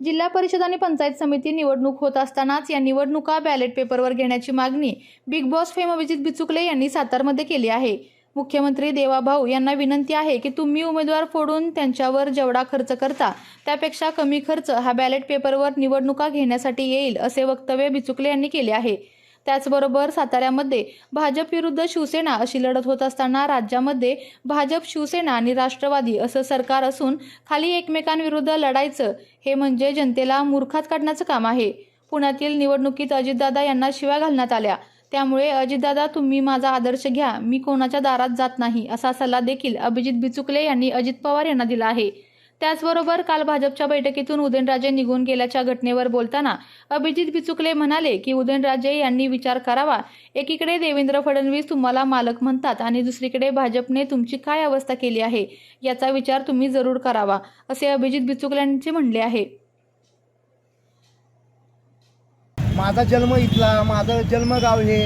जिल्हा परिषद आणि पंचायत समिती निवडणूक होत असतानाच या निवडणुका बॅलेट पेपरवर घेण्याची मागणी Bigg Boss fame Abhijit Bichukale यांनी सातारमध्ये केली आहे. मुख्यमंत्री देवाभाऊ यांना विनंती आहे की तुम्ही उमेदवार फोडून त्यांच्यावर जेवढा खर्च करता त्यापेक्षा कमी खर्च हा बॅलेट पेपरवर निवडणुका घेण्यासाठी येईल असे वक्तव्य बिचुकले यांनी केले आहे. त्याचबरोबर साताऱ्यामध्ये भाजप विरुद्ध शिवसेना अशी लढत होत असताना राज्यामध्ये भाजप शिवसेना आणि राष्ट्रवादी असं सरकार असून खाली एकमेकांविरुद्ध लढायचं हे म्हणजे जनतेला मूर्खात काढण्याचं काम आहे. पुण्यातील निवडणुकीत अजितदादा यांना शिव्या घालण्यात आल्या. त्यामुळे अजितदादा तुम्ही माझा आदर्श घ्या. मी कोणाच्या दारात जात नाही असा सल्ला देखील अभिजित बिचुकले यांनी अजित पवार यांना दिला आहे. त्याचबरोबर काल भाजपच्या बैठकीतून उदयनराजे निघून गेल्याच्या घटनेवर बोलताना अभिजित बिचुकले म्हणाले की उदयनराजे यांनी विचार करावा. एकीकडे देवेंद्र फडणवीस तुम्हाला मालक म्हणतात आणि दुसरीकडे भाजपने तुमची काय अवस्था केली आहे याचा विचार तुम्ही जरूर करावा असे अभिजित बिचुकल्यांचे म्हणले आहे. माझा जन्म इथला माझं जन्मगाव हे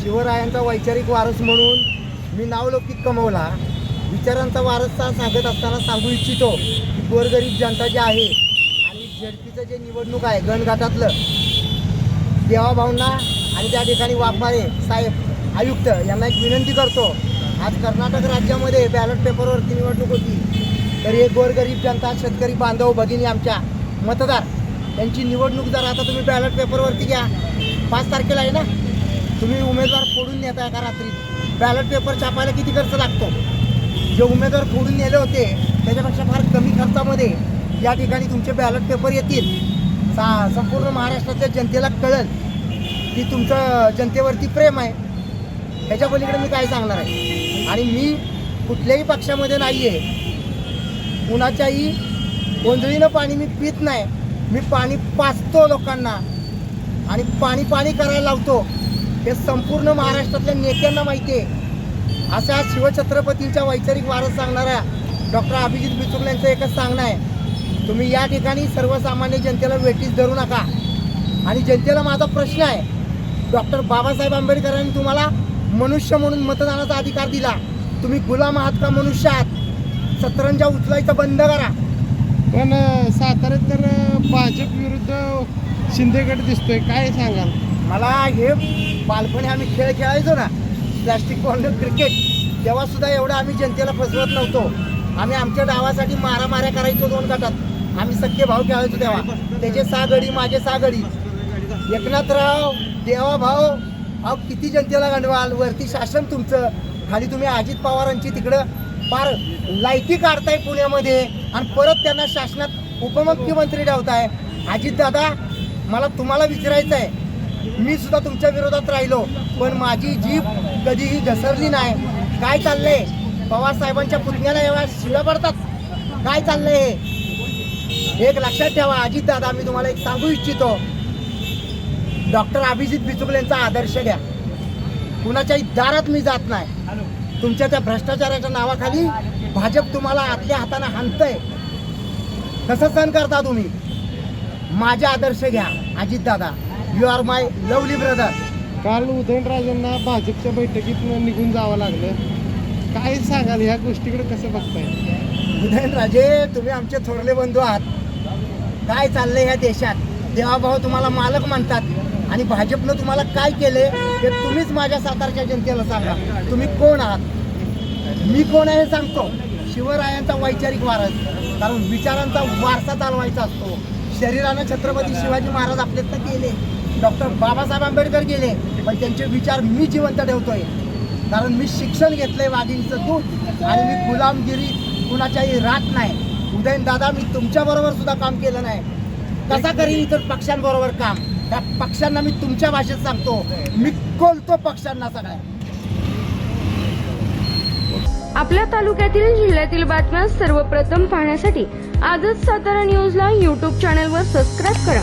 शिवरायांचा वैचारिक वारस म्हणून मी नावलौकिक कमवला. विचारांचा वारसा सांगत असताना सांगू इच्छितो की गोरगरीब जनता जी आहे आणि झडपीचं जे निवडणूक आहे गणघाटातलं देवाभावना आणि त्या ठिकाणी वाघमारे साहेब आयुक्त यांना एक विनंती करतो. आज कर्नाटक राज्यामध्ये बॅलेट पेपरवरती निवडणूक होती. तर हे गोरगरीब जनता शेतकरी बांधव भगिनी आमच्या मतदार त्यांची निवडणूक जर आता तुम्ही बॅलेट पेपरवरती घ्या पाच तारखेला आहे ना? तुम्ही उमेदवार फोडून नेताय का रात्री? बॅलेट पेपर छापायला किती खर्च लागतो? जे उमेदवार फोडून नेले होते त्याच्यापेक्षा फार कमी खर्चामध्ये या ठिकाणी तुमचे बॅलेट पेपर येतील. सा संपूर्ण महाराष्ट्रातल्या जनतेला कळेल की तुमचं जनतेवरती प्रेम आहे. ह्याच्या पलीकडे मी काय सांगणार आहे? आणि मी कुठल्याही पक्षामध्ये नाही आहे कुणाच्याही गोंधळीनं पाणी मी पित नाही. मी पाणी पाचतो लोकांना. आणि पाणी पाणी करायला लावतो. हे संपूर्ण महाराष्ट्रातल्या नेत्यांना माहिती आहे. अशा शिवछत्रपतींच्या वैचारिक वारस सांगणाऱ्या डॉक्टर अभिजित बिचुकले यांचं एकच सांगणं आहे. तुम्ही या ठिकाणी सर्वसामान्य जनतेला वेटीस धरू नका. आणि जनतेला माझा प्रश्न आहे डॉक्टर बाबासाहेब आंबेडकरांनी तुम्हाला मनुष्य म्हणून मतदानाचा अधिकार दिला. तुम्ही गुलाम आहात का मनुष्य आहात? सतरंजा उचलायचं बंद करा. पण साताऱ्यात तर भाजप विरुद्ध शिंदेगड दिसतोय. काय सांगाल? मला हे बालपणी आम्ही खेळ खेळायचो ना प्लॅस्टिक बॉल क्रिकेट तेव्हासुद्धा एवढं आम्ही जनतेला फसवत नव्हतो. आम्ही आमच्या डावासाठी मारामाऱ्या करायचो दोन गटात. आम्ही सख्खे भाऊ खेळायचो तेव्हा. त्याचे सहा गडी माझे सहा गडी. एकनाथराव देवा भाऊ अहो किती जनतेला गांडवाल? वरती शासन तुमचं. खाली तुम्ही अजित पवारांची तिकडं फार लायकी काढताय पुण्यामध्ये आणि परत त्यांना शासनात उपमुख्यमंत्री ठेवताय. अजित दादा मला तुम्हाला विचारायचं आहे मी सुद्धा तुमच्या विरोधात राहिलो पण माझी जीभ कधीही घसरली नाही. काय चाललंय? पवार साहेबांच्या पुतण्याला एवढ्या शिव्या पडतात. काय चाललंय? हे एक लक्षात ठेवा अजित दादा मी तुम्हाला एक सांगू इच्छितो. डॉक्टर अभिजित बिचुकलेंचा आदर्श घ्या. कुणाच्याही दारात मी जात नाही. तुमच्या त्या भ्रष्टाचाराच्या नावाखाली भाजप तुम्हाला आतल्या हाताने हाणतंय. कसं सहन करता तुम्ही? माझे आदर्श घ्या Ajit Dada you are my lovely brother काल उदयनराजेंना भाजपच्या बैठकीत निघून जावं लागलं. काय सांगाल ह्या गोष्टीकडे कसं बघताय? उदयनराजे तुम्ही आमचे थोरले बंधू आहात. काय चाललंय ह्या देशात? देवाभाऊ तुम्हाला मालक म्हणतात आणि भाजपनं तुम्हाला काय केले हे तुम्हीच माझ्या सातारच्या जनतेला सांगा. तुम्ही कोण आहात? मी कोण आहे हे सांगतो. शिवरायांचा वैचारिक वारस. कारण विचारांचा वारसा चालवायचा असतो. शरीरानं छत्रपती शिवाजी महाराज आपल्यात गेले डॉक्टर बाबासाहेब आंबेडकर गेले पण त्यांचे विचार मी जिवंत ठेवतोय. कारण मी शिक्षण घेतलंय वाघिणीचं दूध आणि मी गुलामगिरी कुणाच्याही राहत नाही. उदयन दादा मी तुमच्या बरोबर सुद्धा काम केलं नाही. कसा करीन इतर पक्षांबरोबर काम? त्या पक्षांना मी तुमच्या भाषेत सांगतो. मी कोलतो पक्षांना सगळ्या. आपल्या तालुक्यातील जिल्ह्यातील बातम्या सर्वप्रथम पाहण्यासाठी आजच सातारा न्यूजला यूट्यूब चॅनलवर सबस्क्राईब करा.